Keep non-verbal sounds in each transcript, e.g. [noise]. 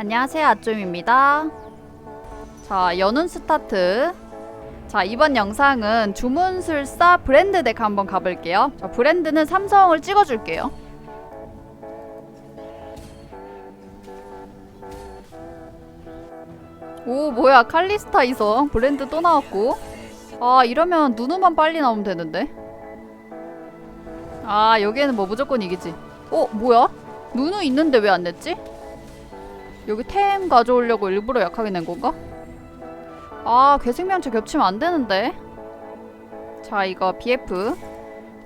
안녕하세요 아쫌입니다. 자 연운 스타트. 자 이번 영상은 주문술사 브랜드 덱 한번 가볼게요. 자 브랜드는 삼성을 찍어줄게요. 오 뭐야 칼리스타 이성 브랜드 또 나왔고. 아 이러면 누누만 빨리 나오면 되는데. 아 여기에는 뭐 무조건 이기지. 어 뭐야? 누누 있는데 왜 안 냈지? 여기 템 가져오려고 일부러 약하게 낸 건가? 아, 괴생명체 겹치면 안 되는데. 자, 이거 BF.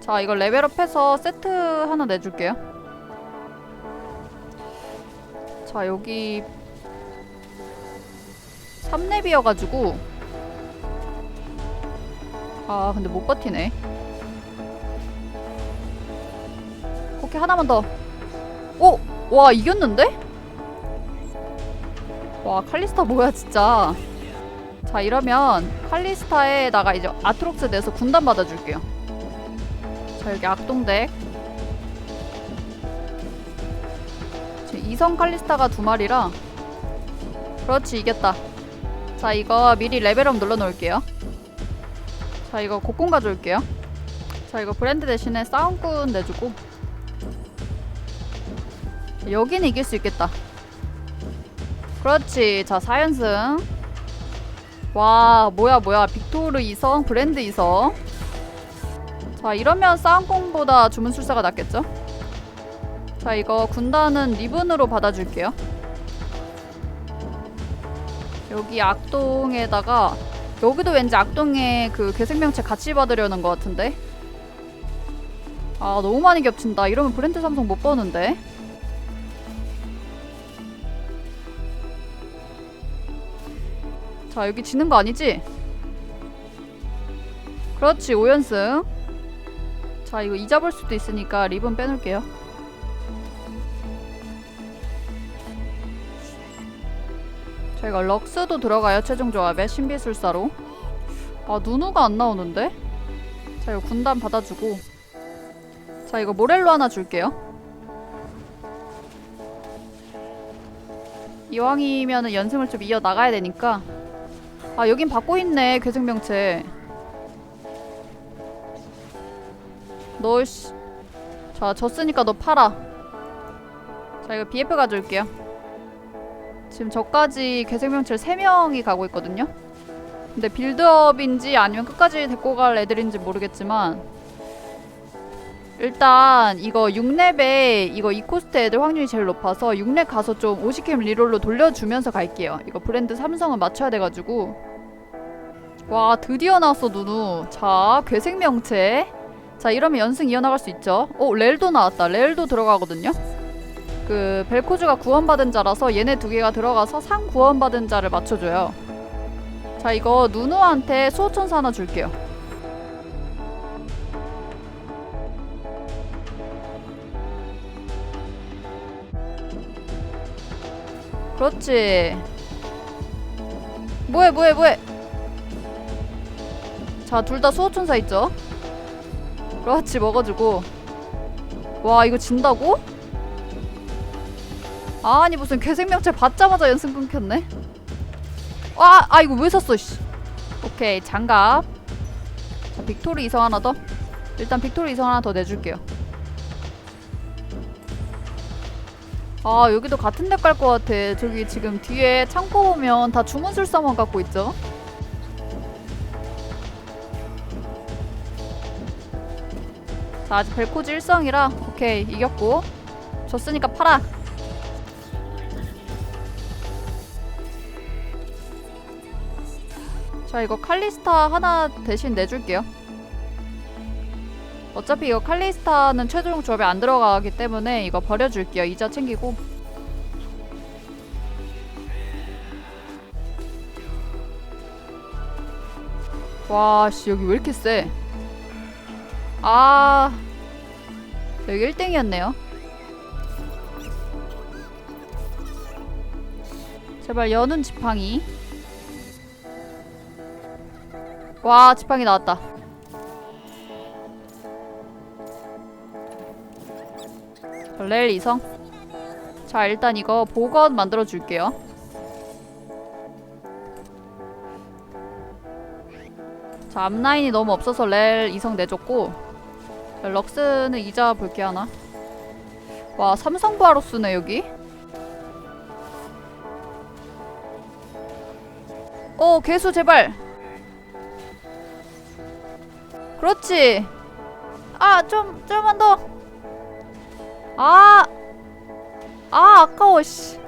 자, 이거 레벨업해서 세트 하나 내줄게요. 자, 여기 3렙이어가지고 아, 근데 못 버티네. 오케이, 하나만 더. 오! 와, 이겼는데? 와 칼리스타 뭐야 진짜. 자 이러면 칼리스타에다가 이제 아트록스 내서 군단 받아줄게요. 자 여기 악동덱 이성 칼리스타가 두 마리라. 그렇지 이겼다. 자 이거 미리 레벨업 눌러놓을게요. 자 이거 곡공 가져올게요. 자 이거 브랜드 대신에 싸움꾼 내주고. 여기는 이길 수 있겠다 그렇지. 자, 4연승. 와, 뭐야, 뭐야. 빅토르 이성, 브랜드 이성. 자, 이러면 싸움공보다 주문술사가 낫겠죠? 자, 이거 군단은 리븐으로 받아줄게요. 여기 악동에다가 여기도 왠지 악동에 그 괴생명체 같이 받으려는 것 같은데? 아, 너무 많이 겹친다. 이러면 브랜드 삼성 못 버는데? 자 여기 지는 거 아니지? 그렇지 5연승. 자 이거 잊어볼 수도 있으니까 리본 빼놓을게요. 자 이거 럭스도 들어가요 최종 조합에 신비술사로. 아 누누가 안 나오는데? 자 이거 군단 받아주고. 자 이거 모렐로 하나 줄게요. 이왕이면은 연승을 좀 이어나가야 되니까 아 여긴 받고 있네 괴생명체. 너씨 자 졌으니까 너 팔아. 자 이거 BF 가져올게요. 지금 저까지 괴생명체를 3명이 가고 있거든요. 근데 빌드업인지 아니면 끝까지 데리고 갈 애들인지 모르겠지만 일단 이거 6렙에 이거 이코스트 애들 확률이 제일 높아서 6렙 가서 좀 50캠 리롤로 돌려주면서 갈게요. 이거 브랜드 삼성은 맞춰야 돼가지고 와 드디어 나왔어 누누. 자 괴생명체. 자 이러면 연승 이어나갈 수 있죠. 어 렐도 나왔다. 렐도 들어가거든요. 그 벨코즈가 구원받은 자라서 얘네 두 개가 들어가서 상 구원받은 자를 맞춰줘요. 자 이거 누누한테 수호천사 하나 줄게요. 그렇지. 뭐해 뭐해 뭐해 자, 둘 다 수호천사 있죠? 그렇지, 먹어주고. 와, 이거 진다고? 아니, 무슨 괴생명체 받자마자 연승 끊겼네? 아, 아, 이거 왜 샀어, 씨. 오케이, 장갑. 자, 빅토르 이성 하나 더. 일단 빅토르 이성 하나 더 내줄게요. 아, 여기도 같은 데 갈 것 같아. 저기 지금 뒤에 창고 보면 다 주문술사만 갖고 있죠? 자 아직 벨코즈 1성이라 오케이 이겼고. 졌으니까 팔아. 자 이거 칼리스타 하나 대신 내줄게요. 어차피 이거 칼리스타는 최종 조합에 안 들어가기 때문에 이거 버려줄게요. 이자 챙기고. 와씨 여기 왜 이렇게 세 아 여기 1등이었네요. 제발 여는 지팡이. 와 지팡이 나왔다. 렐 이성. 자 일단 이거 보건 만들어 줄게요. 자 앞라인이 너무 없어서 렐 이성 내줬고. 자, 럭스는 이자 볼 게 하나. 와 삼성 바로스네 여기. 어 개수 제발. 그렇지. 아 좀 좀만 더. 아, 아 아까워 씨.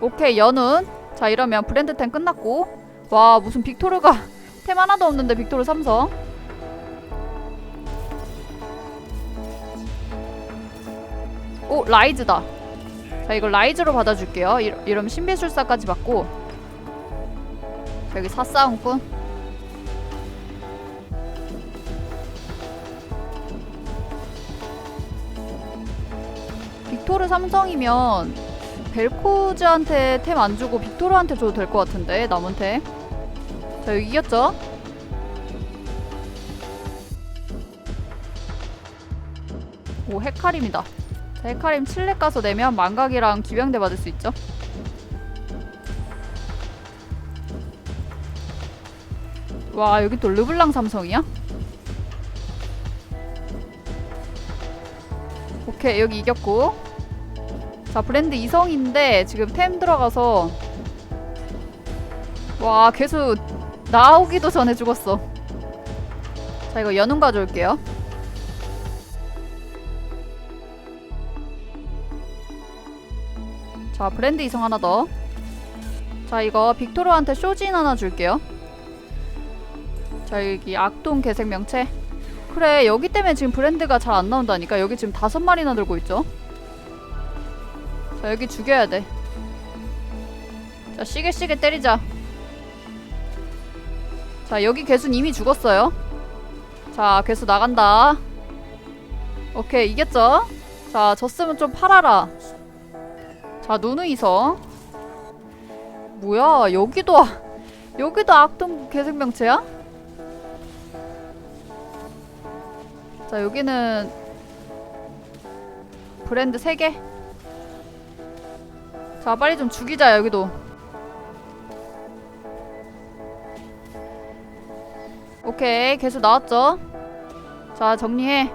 오케이 연운. 자 이러면 브랜드 템 끝났고. 와 무슨 빅토르가 [laughs] 템 하나도 없는데 빅토르 삼성. 오 라이즈다. 자 이걸 라이즈로 받아줄게요. 이, 이러면 신비술사까지 받고 자, 여기 사싸움꾼. 빅토르 삼성이면 벨코즈한테 템 안 주고 빅토르한테 줘도 될 것 같은데 템. 자 여기 이겼죠? 오 헤카림이다. 자, 헤카림 7렙 가서 내면 망각이랑 기병대 받을 수 있죠. 와 여기 또 르블랑 삼성이야? 오케이 여기 이겼고 자 브랜드 이성인데 지금 템 들어가서 와 개수 나오기도 전에 죽었어 자 이거 연운 가져올게요 자 브랜드 이성 하나 더 자 이거 빅토르한테 쇼진 하나 줄게요. 자 여기 악동 개생명체. 그래 여기 때문에 지금 브랜드가 잘 안 나온다니까. 여기 지금 다섯 마리나 들고 있죠? 자 여기 죽여야 돼 자 시계 시계 때리자. 자 여기 개순 이미 죽었어요. 자 개수 나간다. 오케이 이겼죠? 자 졌으면 좀 팔아라 자 누누이성. 뭐야 여기도 아- 여기도 악동 개생명체야? 자 여기는 브랜드 3개. 자 빨리 좀 죽이자 여기도. 오케이 개수 나왔죠? 자 정리해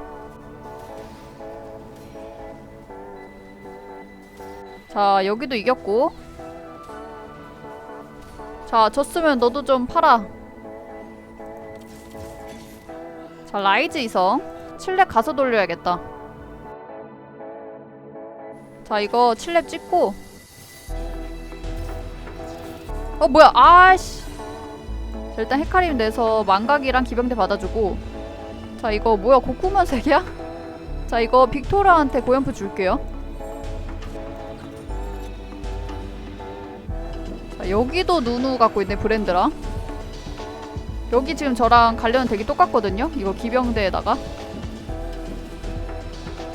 자 여기도 이겼고. 자 졌으면 너도 좀 팔아. 자 라이즈 이성. 7렙 가서 돌려야겠다. 자 이거 7렙 찍고. 어 뭐야? 아씨. 자, 일단 헤카림 내서 망각이랑 기병대 받아주고. 자 이거 뭐야? 고쿠만 색이야? 자 이거 빅토라한테 고연프 줄게요 여기도 누누 갖고 있네 브랜드랑. 여기 지금 저랑 관련은 되게 똑같거든요? 이거 기병대에다가.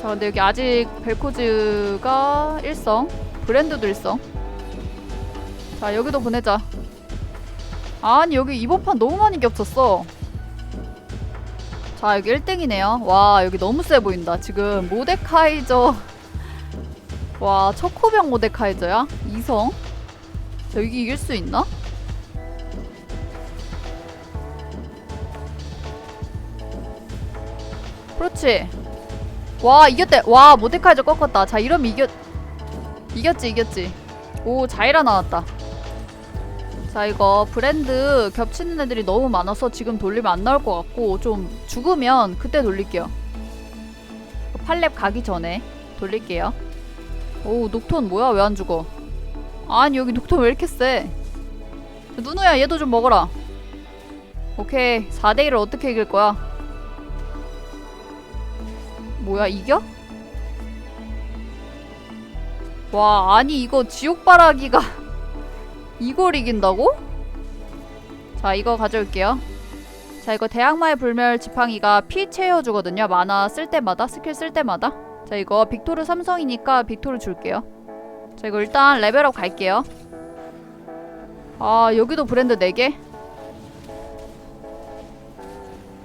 자 근데 여기 아직 벨코즈가 1성 브랜드도 1성. 자 여기도 보내자. 아니 여기 이번 판 너무 많이 겹쳤어. 자 여기 1등이네요. 와 여기 너무 세 보인다 지금. 모데카이저. 와 척후병 모데카이저야? 2성? 자 여기 이길 수 있나? 그렇지. 와 이겼대. 와 모데카이저 꺾었다. 자 이러면 이겼 이겼지 이겼지. 오 자이라 나왔다. 자 이거 브랜드 겹치는 애들이 너무 많아서 지금 돌리면 안 나올 것 같고 좀 죽으면 그때 돌릴게요. 팔렙 가기 전에 돌릴게요. 오 녹톤 뭐야? 왜 안 죽어 아니 여기 녹톤 왜 이렇게 세? 누누야 얘도 좀 먹어라. 오케이 4대1을 어떻게 이길 거야? 뭐야 이겨? 와 아니 이거 지옥바라기가 [laughs] 이걸 이긴다고? 자 이거 가져올게요. 자 이거 대항마의 불멸 지팡이가 피 채워주거든요. 만화 쓸 때마다 스킬 쓸 때마다. 자 이거 빅토르 삼성이니까 빅토르 줄게요 자 이거 일단 레벨업 갈게요. 아 여기도 브랜드 4개?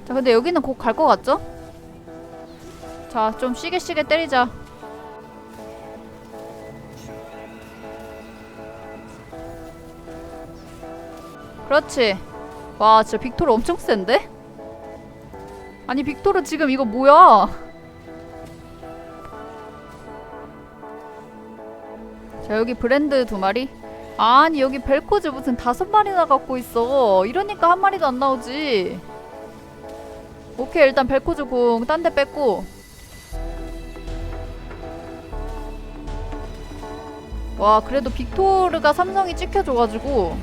자 근데 여기는 곧 갈 것 같죠? 자 좀 쉬게 쉬게 때리자. 그렇지. 와 진짜 빅토르 엄청 센데? 아니 빅토르 지금 이거 뭐야? 자 여기 브랜드 두 마리. 아니 여기 벨코즈 무슨 다섯 마리나 갖고 있어. 이러니까 한 마리도 안 나오지. 오케이 일단 벨코즈 공 딴 데 뺐고. 와 그래도 빅토르가 삼성이 찍혀줘가지고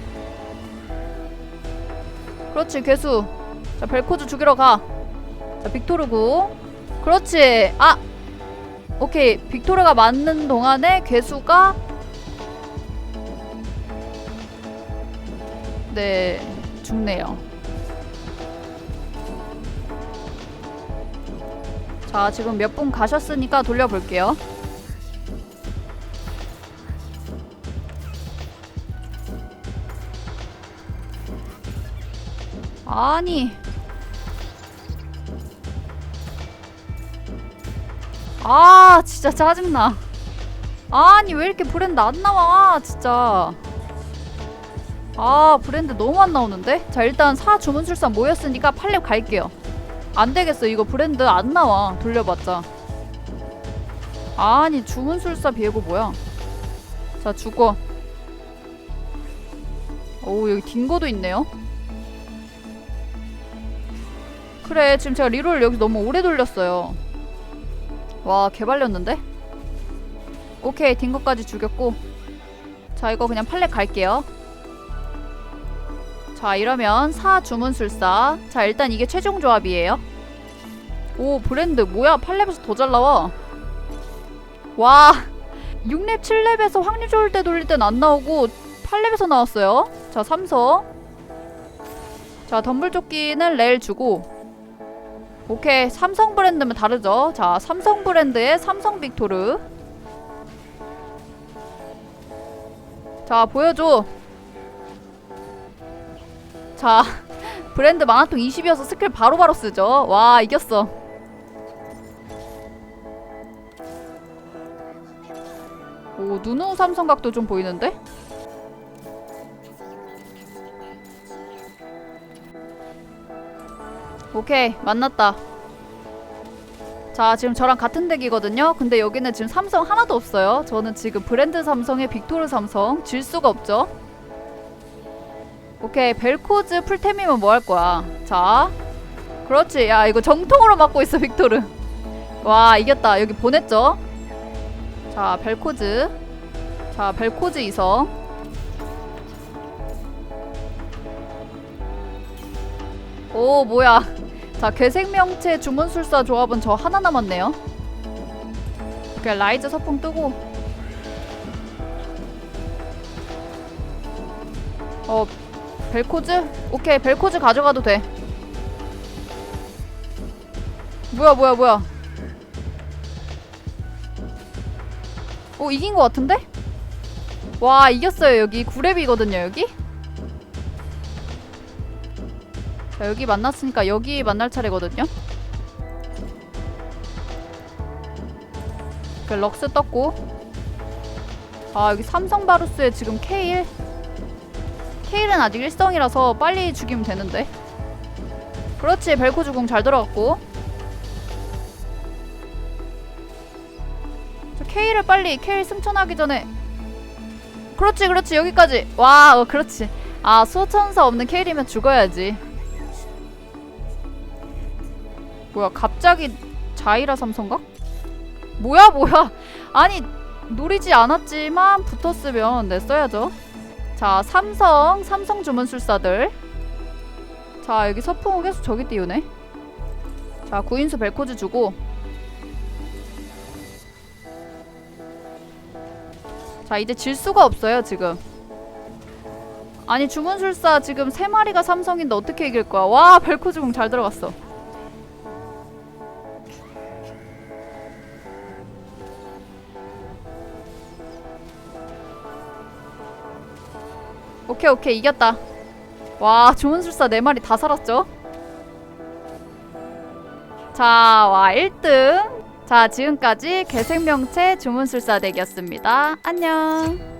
그렇지 괴수 자 벨코즈 죽이러 가 자, 빅토르고 그렇지 아 오케이 빅토르가 맞는 동안에 괴수가 네 죽네요. 자 지금 몇 분 가셨으니까 돌려볼게요. 아니. 아 진짜 짜증나. 아니 왜 이렇게 브랜드 안 나와 진짜 아 브랜드 너무 안 나오는데? 자 일단 사 주문술사 모였으니까 팔렙 갈게요. 안 되겠어. 이거 브랜드 안 나와. 돌려봤자. 아니 주문술사 비에고 뭐야? 자 죽어 오 여기 딩고도 있네요. 그래 지금 제가 리롤 여기 너무 오래 돌렸어요. 와 개발렸는데? 오케이 딩거까지 죽였고. 자 이거 그냥 팔렙 갈게요 자 이러면 사 주문술사. 자 일단 이게 최종 조합이에요. 오 브랜드 뭐야? 8렙에서 더 잘 나와. 와 6렙 7렙에서 확률 좋을 때 돌릴 땐 안 나오고 8렙에서 나왔어요. 자 삼성. 자 덤블조끼는 렐 주고. 오케이 삼성 브랜드면 다르죠. 자 삼성 브랜드의 삼성 빅토르. 자 보여줘 자 [laughs] 브랜드 만화통 20이어서 스킬 바로 바로 쓰죠. 와 이겼어. 오 누누 삼성각도 좀 보이는데? 오케이 만났다. 자 지금 저랑 같은 덱이거든요. 근데 여기는 지금 삼성 하나도 없어요. 저는 지금 브랜드 삼성에 빅토르 삼성 질 수가 없죠 오케이 벨코즈 풀템이면 뭐 할 거야? 자 그렇지. 야 이거 정통으로 맞고 있어 빅토르. 와 이겼다. 여기 보냈죠? 자 벨코즈. 자 벨코즈 이성 오 뭐야. 자 괴생명체 주문술사 조합은 저 하나 남았네요. 그냥 라이즈 서풍 뜨고. 어 벨코즈? 오케이 벨코즈 가져가도 돼. 뭐야 뭐야 뭐야. 오 이긴 것 같은데? 와 이겼어요 여기. 9렙이거든요 여기? 자 여기 만났으니까 여기 만날 차례거든요. 그 럭스 떴고. 아 여기 삼성 바루스에 지금 K1 K1은 아직 1성이라서 빨리 죽이면 되는데. 그렇지 벨코즈 공잘 들어갔고. 저 K를 빨리 K 승천하기 전에. 그렇지 그렇지 여기까지. 와 어, 그렇지. 아 수호천사 없는 K이면 죽어야지. 뭐야 갑자기 자이라 삼성가? 뭐야 뭐야. 아니 노리지 않았지만 붙었으면 내 써야죠 자 삼성 삼성 주문술사들. 자 여기 서풍호 계속 저기 띄우네. 자 구인수 벨코즈 주고. 자 이제 질 수가 없어요 지금. 아니 주문술사 지금 세 마리가 삼성인데 어떻게 이길 거야? 와 벨코즈 공 잘 들어갔어 오케이 오케이 이겼다. 와 주문술사 네 마리 다 살았죠? 자와 1등. 자 지금까지 개생명체 주문술사 덱이었습니다. 안녕